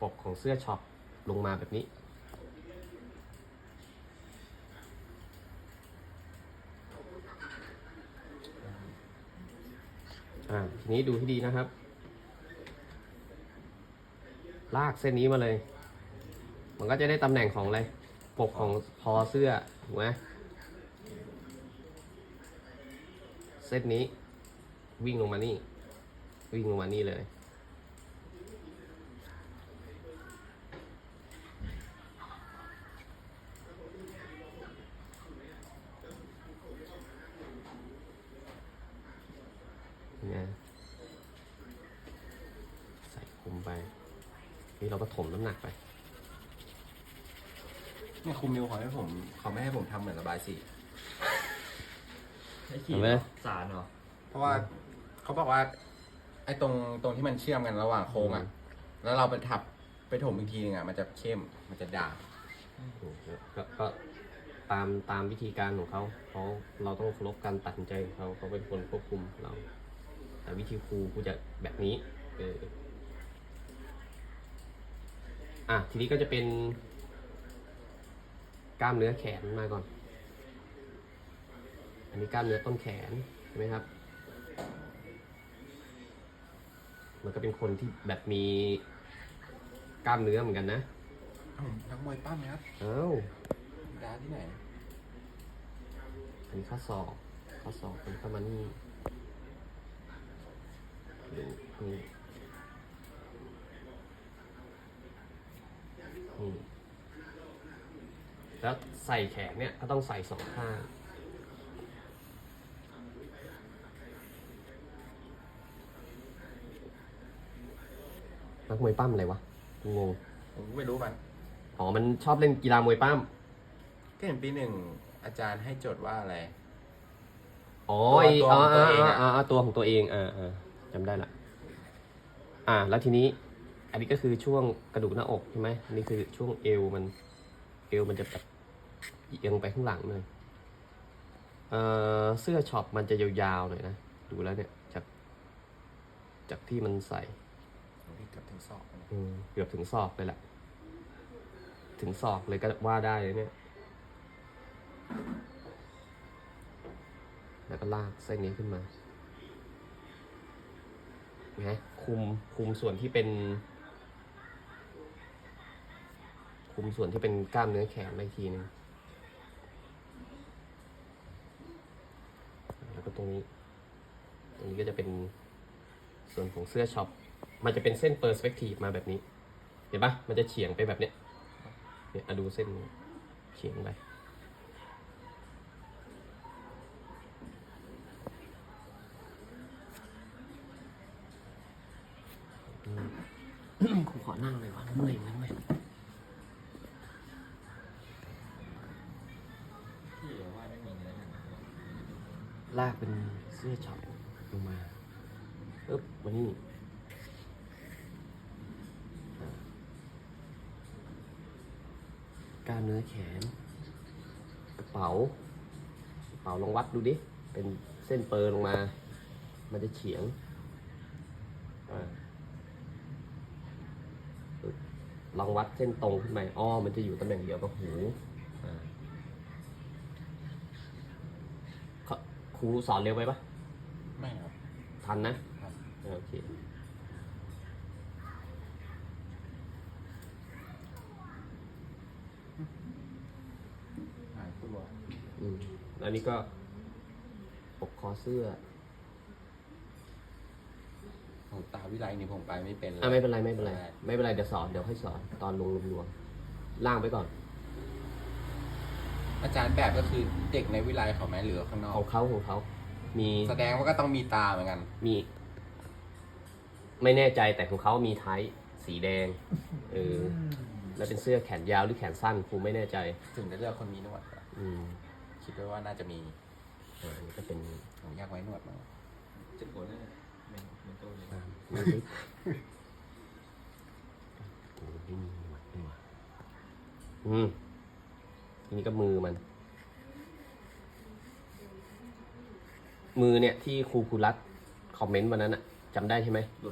ปกของเสื้อช็อปลงมาแบบนี้อ่าทีนี้ดูให้ดีนะครับ ลากเส้นนี้มาเลย มันก็จะได้ตำแหน่งของอะไร ปกของคอเสื้อ ถูกไหมเส้นนี้วิ่งลงมานี่ วิ่งลงมานี่เลยใส่คุมไป นี่เราก็ถมน้ำหนักไปเนี่ยครูมิวเขาให้ผมเขาไม่ให้ผมทำเหมือนระบายสีให้ขีดเห็นไหมสารเหรอ เพราะว่าเขาบอกว่า ไอ้ตรงตรงที่มันเชื่อมกันระหว่างโค้งอะ แล้วเราไปทับไปถมอีกทีนึงอะมันจะเข้มมันจะด่างก็ก็ตามตามวิธีการของเขาเขาเราต้องเคารพการตัดสินใจของเขาเขาเป็นคนควบคุมเรา แต่วิธีครูกูจะแบบนี้เออ อะทีนี้ก็จะเป็น กล้ามเนื้อแขนมาก่อน อันนี้กล้ามเนื้อต้นแขนใช่ไหมครับ มันก็เป็นคนที่แบบมีกล้ามเนื้อเหมือนกันนะอ้าวนักมวยปั้มนะครับเอ้าดาที่ไหนอันนี้ข้อศอกข้อศอกเป็นเข้ามานี่ดูนี่นี่ แล้วใส่แขนเนี่ยก็ต้องใส่สองข้างนักมวยปั้มอะไรวะกูงงผมก็ไม่รู้มันอ๋อมันชอบเล่นกีฬามวยปั้มก็เห็นปีหนึ่งอาจารย์ให้โจทย์ว่าอะไร อ๋อตัวไอ้ตัวอ๋อของตัวเองอะอ่าอ่าตัวของตัวเองอ่าอ่าจำได้ละ อ่า แล้วทีนี้ อันนี้ก็คือช่วงกระดูกหน้าอกใช่ไหมอันนี่คือช่วงเอวมัน เอวมันจะแบบ เอียงไปข้างหลังเลยเอ่อเสื้อช็อปมันจะยาวๆหน่อยนะ ดูแล้วเนี่ย จาก จากที่มันใส่พี่เกือบถึงศอกเลยอืมเกือบถึงศอกเลยแหละ ถึงศอกเลยก็ว่าได้เลยเนี่ย แล้วก็ลากเส้นนี้ขึ้นมานะคุมคุมส่วนที่เป็น คุมส่วนที่เป็นกล้ามเนื้อแขนไปอีกทีนึงแล้วก็ ตรงนี้ ตรงนี้ก็จะเป็นส่วนของเสื้อช็อป มันจะเป็นเส้นเปอร์สเปกทีฟมาแบบนี้ เห็นปะมันจะเฉียงไปแบบเนี้ย เนี่ยดูเส้นเฉียงไปกูขอนั่งเลยวะเมื่อยเมื่อย ลากเป็นเสื้อช็อปลงมาปึ๊บมานี่กล้ามเนื้อแขน กระเป๋ากระเป๋าลองวัดดูดิ เป็นเส้นเปอร์ลงมา มันจะเฉียงลองวัดเส้นตรงขึ้นไปอ้อ มันจะอยู่ตำแหน่งเดียวกับหูอ่าเขา ครูสอนเร็วไปปะไม่ครับ ทันนะครับ โอเคหายตัวอืมแล้วนี่ก็ปกคอเสื้อของตาวิไลนี่ผมไปไม่เป็นเลย อะไม่เป็นไรไม่เป็นไรใช่ไม่เป็นไรเดี๋ยวสอนเดี๋ยวค่อยสอนตอนลงรวมๆล่างไปก่อน อาจารย์แบบก็คือเด็กในวิไลเขาไหมหรือข้างนอขอกงเขาของเขา มีแสดงว่าก็ต้องมีตาเหมือนกันมี ไม่แน่ใจแต่ของเขามีไทป์สีแดงเออแล้วเป็นเสื้อแขนยาวหรือแขนสั้นครูไม่แน่ใจ ถึงได้เลือกคนมีหนวดอะอืมคิดไว้ว่าน่าจะมีอ่าอันนี้ก็เป็นผมอยากไว้หนวดมากจะปวดเนี่ยเป็นเป็นตัวเลยอ่ามีลิปโอ้ยไม่มีหนวดนี่หว่าอืมที นี้ก็มือมัน มือเนี่ยที่ครูครูรัตคอมเมนต์วันนั้นอะจำได้ใช่ไหม